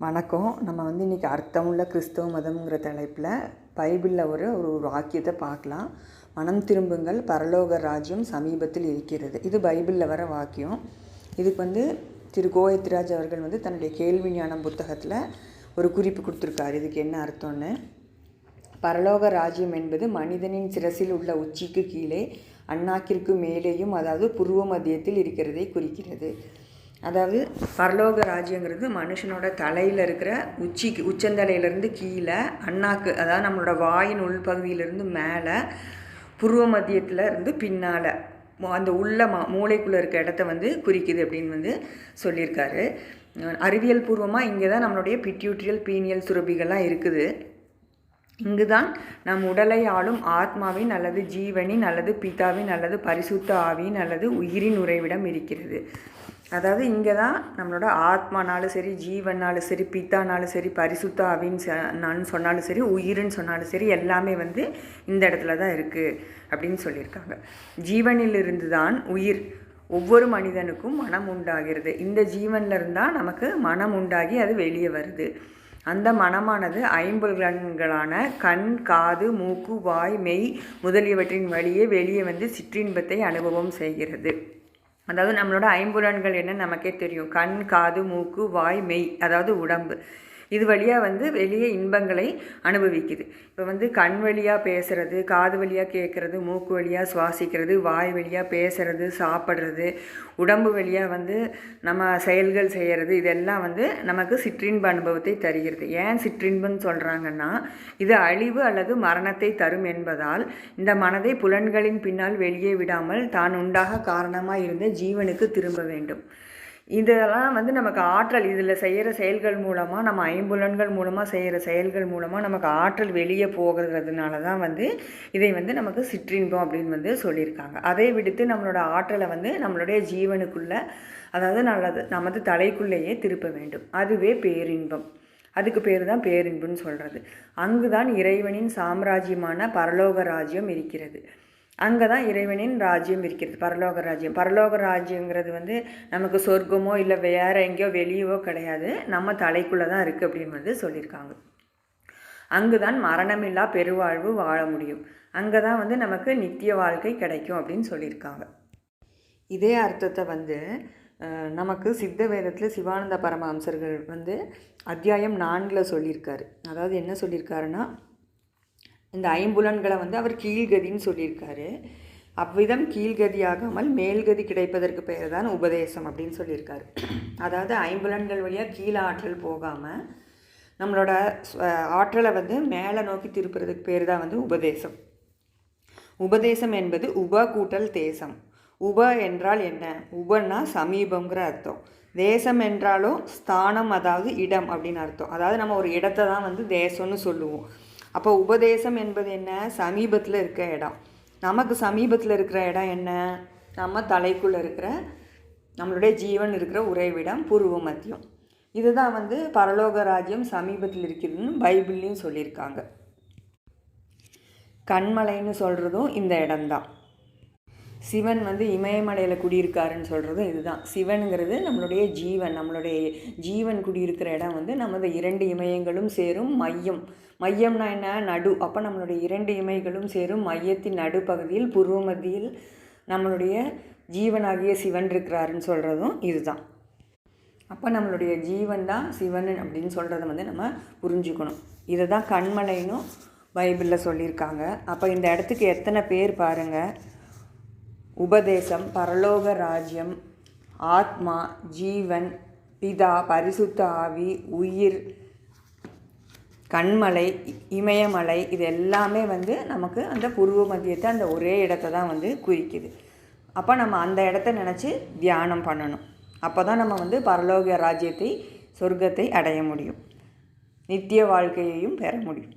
வணக்கம். நம்ம வந்து இன்றைக்கி அர்த்தமுள்ள கிறிஸ்தவ மதம்ங்கிற தலைப்பில் பைபிளில் ஒரு ஒரு வாக்கியத்தை பார்க்கலாம். மனம் திரும்புங்கள் பரலோக ராஜ்யம் சமீபத்தில் இருக்கிறது. இது பைபிளில் வர வாக்கியம். இதுக்கு வந்து திரு கோயத்ராஜ் அவர்கள் வந்து தன்னுடைய கேள்வி ஞானம் புத்தகத்தில் ஒரு குறிப்பு கொடுத்துருக்காரு. இதுக்கு என்ன அர்த்தம்னு? பரலோக ராஜ்யம் என்பது மனிதனின் சிரசில் உள்ள உச்சிக்கு கீழே அண்ணாக்கிற்கு மேலேயும் அதாவது புருவ மதியத்தில் இருக்கிறதை குறிக்கிறது. அதாவது பரலோக ராஜ்யங்கிறது மனுஷனோட தலையில் இருக்கிற உச்சிக்கு உச்சந்தலையிலேருந்து கீழே அண்ணாக்கு அதாவது நம்மளோட வாயின் உள்பகுதியிலேருந்து மேலே புருவ மத்தியத்தில் இருந்து பின்னால் அந்த உள்ள மா மூளைக்குள்ளே இருக்க இடத்த வந்து குறிக்குது அப்படின்னு வந்து சொல்லியிருக்காரு. அறிவியல் பூர்வமாக இங்கே தான் நம்மளுடைய பிட்யூட்ரியல் பீனியல் சுரபிகள்லாம் இருக்குது. இங்கு தான் நம் உடலை ஆளும் ஆத்மாவின் அல்லது ஜீவனின் அல்லது பிதாவின் அல்லது பரிசுத்த ஆவியின் அல்லது உயிரின் உறைவிடம் இருக்கிறது. அதாவது இங்கே தான் நம்மளோட ஆத்மானாலும் சரி ஜீவனாலும் சரி பித்தானாலும் சரி பரிசுத்தா அப்படின்னு நான் சொன்னாலும் சரி உயிர்னு சொன்னாலும் சரி எல்லாமே வந்து இந்த இடத்துல தான் இருக்குது அப்படின்னு சொல்லியிருக்காங்க. ஜீவனிலிருந்து தான் உயிர். ஒவ்வொரு மனிதனுக்கும் மனம் உண்டாகிறது. இந்த ஜீவனில் இருந்தால் நமக்கு மனம் உண்டாகி அது வெளியே வருது. அந்த மனமானது ஐம்புலன்களான கண் காது மூக்கு வாய் மெய் முதலியவற்றின் வழியே வெளியே வந்து சிற்றின்பத்தை அனுபவம் செய்கிறது. அதாவது நம்மளோட ஐம்புலன்கள் என்ன? நமக்கே தெரியும். கண் காது மூக்கு வாய் மெய் அதாவது உடம்பு. இது வழியாக வந்து வெளியே இன்பங்களை அனுபவிக்குது. இப்போ வந்து கண் வழியாக பேசுகிறது காது வழியாக கேட்குறது மூக்கு வழியாக சுவாசிக்கிறது வாய் வழியாக பேசுகிறது சாப்பிட்றது உடம்பு வழியாக வந்து நம்ம செயல்கள் செய்கிறது இதெல்லாம் வந்து நமக்கு சிற்றின்ப அனுபவத்தை தருகிறது. ஏன் சிற்றின்பன்னு சொல்கிறாங்கன்னா இது அழிவு அல்லது மரணத்தை தரும் என்பதால் இந்த மனதை புலன்களின் பின்னால் வெளியே விடாமல் தான் உண்டாக காரணமாக இருந்த ஜீவனுக்கு திரும்ப வேண்டும். இதெல்லாம் வந்து நமக்கு ஆற்றல் இதில் செய்கிற செயல்கள் மூலமாக நம்ம ஐம்புலன்கள் மூலமாக செய்கிற செயல்கள் மூலமாக நமக்கு ஆற்றல் வெளியே போகிறதுனால தான் வந்து இதை வந்து நமக்கு சிற்றின்பம் அப்படின்னு வந்து சொல்லியிருக்காங்க. அதை விடுத்து நம்மளோட ஆற்றலை வந்து நம்மளுடைய ஜீவனுக்குள்ளே அதாவது நல்லது நமது தலைக்குள்ளேயே திருப்ப வேண்டும். அதுவே பேரின்பம். அதுக்கு பேர் தான் பேரின்பம்னு சொல்கிறது அங்கு தான் இறைவனின் சாம்ராஜ்யமான பரலோக ராஜ்யம் இருக்கிறது. அங்கே தான் இறைவனின் ராஜ்யம் இருக்கிறது பரலோக ராஜ்யம். பரலோக ராஜ்யங்கிறது வந்து நமக்கு சொர்க்கமோ இல்லை வேறு எங்கேயோ வெளியவோ கிடையாது. நம்ம தலைக்குள்ளே தான் இருக்குது அப்படின்னு வந்து சொல்லியிருக்காங்க. அங்கு தான் மரணமில்லா பெருவாழ்வு வாழ முடியும். அங்கே தான் வந்து நமக்கு நித்திய வாழ்க்கை கிடைக்கும் அப்படின்னு சொல்லியிருக்காங்க. இதே அர்த்தத்தை வந்து நமக்கு சித்த வேதத்தில் சிவானந்த பரமஹம்சர்கள் வந்து அத்தியாயம் நான்கில் சொல்லியிருக்காரு. அதாவது என்ன சொல்லியிருக்காருன்னா இந்த ஐம்புலன்களை வந்து அவர் கீழ்கதின்னு சொல்லியிருக்காரு. அவ்விதம் கீழ்கதியாகாமல் மேல்கதி கிடைப்பதற்கு பெயர் தான் உபதேசம் அப்படின்னு சொல்லியிருக்காரு. அதாவது ஐம்புலன்கள் வழியாக கீழே ஆற்றல் போகாமல் நம்மளோட ஆற்றலை வந்து மேலே நோக்கி திருப்புறதுக்கு பேர் தான் வந்து உபதேசம். உபதேசம் என்பது உப கூட்டல் தேசம். உப என்றால் என்ன? உபன்னா சமீபங்கிற அர்த்தம். தேசம் என்றாலும் ஸ்தானம் அதாவது இடம் அப்படின்னு அர்த்தம். அதாவது நம்ம ஒரு இடத்த தான் வந்து தேசம்னு சொல்லுவோம். அப்போ உபதேசம் என்பது என்ன? சமீபத்தில் இருக்க இடம். நமக்கு சமீபத்தில் இருக்கிற இடம் என்ன? நம்ம தலைக்குள்ளே இருக்கிற நம்மளுடைய ஜீவன் இருக்கிற உறைவிடம் பூர்வ மத்தியம். இதுதான் வந்து பரலோக ராஜ்யம் சமீபத்தில் இருக்கிறதுன்னு பைபிள்லேயும் சொல்லியிருக்காங்க. கண்மலைன்னு சொல்கிறதும் இந்த இடம்தான். சிவன் வந்து இமயமலையில் குடியிருக்காருன்னு சொல்கிறதும் இதுதான். சிவனுங்கிறது நம்மளுடைய ஜீவன். நம்மளுடைய ஜீவன் குடியிருக்கிற இடம் வந்து நமது இரண்டு இமயங்களும் சேரும் மையம். மையம்னா என்ன? நடு. அப்போ நம்மளுடைய இரண்டு இமைகளும் சேரும் மையத்தின் நடுப்பகுதியில் பூர்வ மத்தியில் நம்மளுடைய ஜீவனாகிய சிவன் இருக்கிறாருன்னு சொல்கிறதும் இதுதான். அப்போ நம்மளுடைய ஜீவன் தான் சிவன் அப்படின்னு சொல்கிறத வந்து நம்ம புரிஞ்சுக்கணும். இதை தான் கண்மலைனும் பைபிளில் சொல்லியிருக்காங்க. அப்போ இந்த இடத்துக்கு எத்தனை பேர் பாருங்கள் உபதேசம் பரலோக ராஜ்யம் ஆத்மா ஜீவன் பிதா பரிசுத்த ஆவி உயிர் கண்மலை இமயமலை இது எல்லாமே வந்து நமக்கு அந்த பூர்வ மத்தியத்தை அந்த ஒரே இடத்த தான் வந்து குறிக்குது. அப்போ நம்ம அந்த இடத்த நினச்சி தியானம் பண்ணணும். அப்போ தான் நம்ம வந்து பரலோக ராஜ்யத்தை சொர்க்கத்தை அடைய முடியும். நித்திய வாழ்க்கையையும் பெற முடியும்.